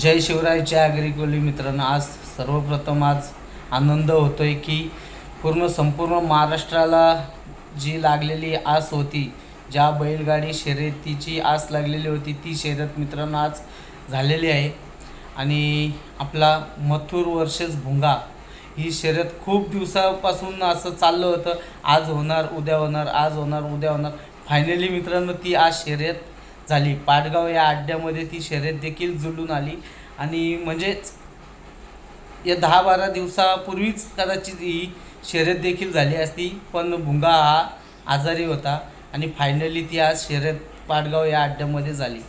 जय शिवरायच्या अग्रिकोली मित्रांनो. आज सर्वप्रथम आज आनंद होतो आहे की पूर्ण संपूर्ण महाराष्ट्राला जी लागलेली आस होती ज्या बैलगाडी शर्यतीची आस लागलेली होती ती शर्यत मित्रांनो आज झालेली आहे. आणि आपला मथुर वर्षेस भुंगा ही शर्यत खूप दिवसापासून असं चाललं होतं. आज होणार उद्या होणार आज होणार उद्या होणार. फायनली मित्रांनो ती आज शर्यत झाली. पाटगाव या अड्ड्यामध्ये ती शर्यत देखील जुळून आली. आणि म्हणजेच या दहा बारा दिवसापूर्वीच कदाचित ही शर्यत देखील झाली असती. पण भुंगा हा आजारी होता आणि फायनली ती आज शर्यत पाटगाव या अड्ड्यामध्ये झाली.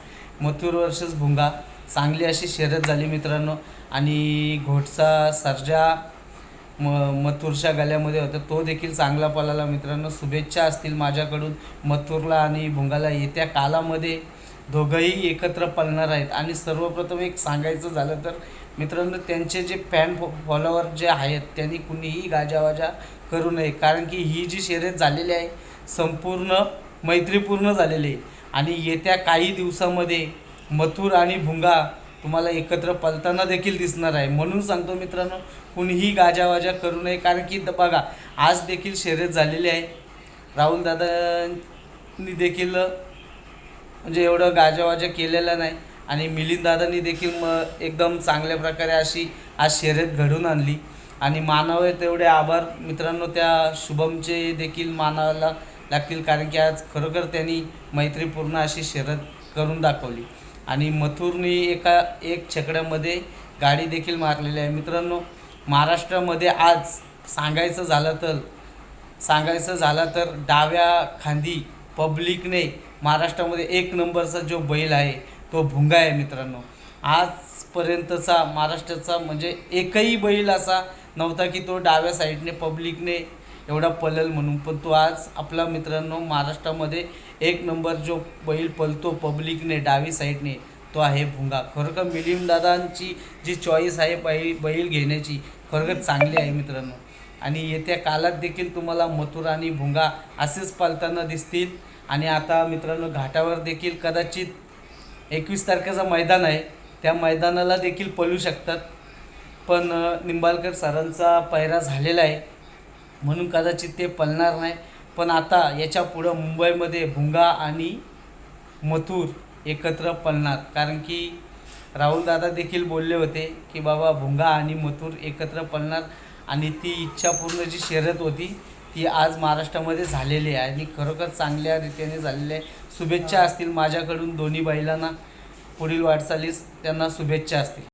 मथुर वर्षच भुंगा. चांगली अशी शर्यत झाली मित्रांनो. आणि घोटचा सर्जा म मथुरच्या गल्यामध्ये होता. तो देखील चांगला पळाला मित्रांनो शुभेच्छा असतील माझ्याकडून. मथुरला आणि भुंगाला येत्या कालामध्ये दोघंही एकत्र पळणार आहेत. आणि सर्वप्रथम एक सांगायचं झालं तर मित्रांनो त्यांचे जे फॅन फॉलोवर जे आहेत त्यांनी कुणीही गाजावाजा करू नये. कारण की ही जी शर्यत झालेली आहे संपूर्ण मैत्रीपूर्ण झालेली आहे. आणि येत्या काही दिवसामध्ये मथुर आणि भुंगा तुम्हाला एकत्र पलताना देखील दिसणार आहे. म्हणून सांगतो मित्रांनो कुणीही गाजावाजा करू नये. कारण की बघा आज देखील शर्यत झालेली आहे. राहुल दादांनी देखील म्हणजे एवढं गाजावाजा केलेला नाही. आणि मिलिंद दादांनी देखील मग एकदम चांगल्या प्रकारे अशी आज शर्यत घडून आणली. आणि मानावे तेवढे आभार. मित्रांनो त्या शुभमचे देखील मानाला लागतील. कारण की आज खरोखर त्यांनी मैत्रीपूर्ण अशी शर्यत करून दाखवली. आणि मथुरनी एका एक छकड्यामध्ये गाडी देखील मारलेली आहे. मित्रांनो महाराष्ट्रामध्ये आज सांगायचं झालं तर सांगायचं झालं तर डाव्या खांदी पब्लिकने महाराष्ट्रामध्ये एक नंबरचा जो बैल आहे तो भुंगा आहे मित्रांनो. आजपर्यंतचा महाराष्ट्राचा म्हणजे एकही बैल असा नव्हता की तो डाव्या साईडने पब्लिकने एवढा पळेल म्हणून. पण तो आज आपला मित्रांनो महाराष्ट्रामध्ये एक नंबर जो बैल पलतो पब्लिकने डावी साईडने तो आहे भुंगा. खरं का दादांची जी चॉईस आहे बैल बैल घेण्याची खरं चांगली आहे मित्रांनो. आणि येत्या काळात देखील तुम्हाला मथुर आणि भुंगा असेच पालताना दिसतील. आणि आता मित्रांनो घाटावर देखील कदाचित एकवीस तारखेचं मैदान आहे. त्या मैदानाला देखील पळू शकतात. पण निंबाळकर सरांचा पायरा झालेला आहे. म्हणून कदाचित ते पळणार नाही. पण आता याच्या पुढं मुंबईमध्ये भुंगा आणि मथुर एकत्र पळणार. कारण की राहुल दादा देखील बोलले होते की बाबा भुंगा आणि मथुर एकत्र पळणार. आणि ती इच्छापूर्ण जी शर्यत होती ती आज महाराष्ट्रामध्ये झालेली आहे. आणि खरोखर चांगल्या रीतीने झालेली आहे. शुभेच्छा असतील माझ्याकडून दोन्ही बैलांना. पुढील वाटचालीस त्यांना शुभेच्छा असतील.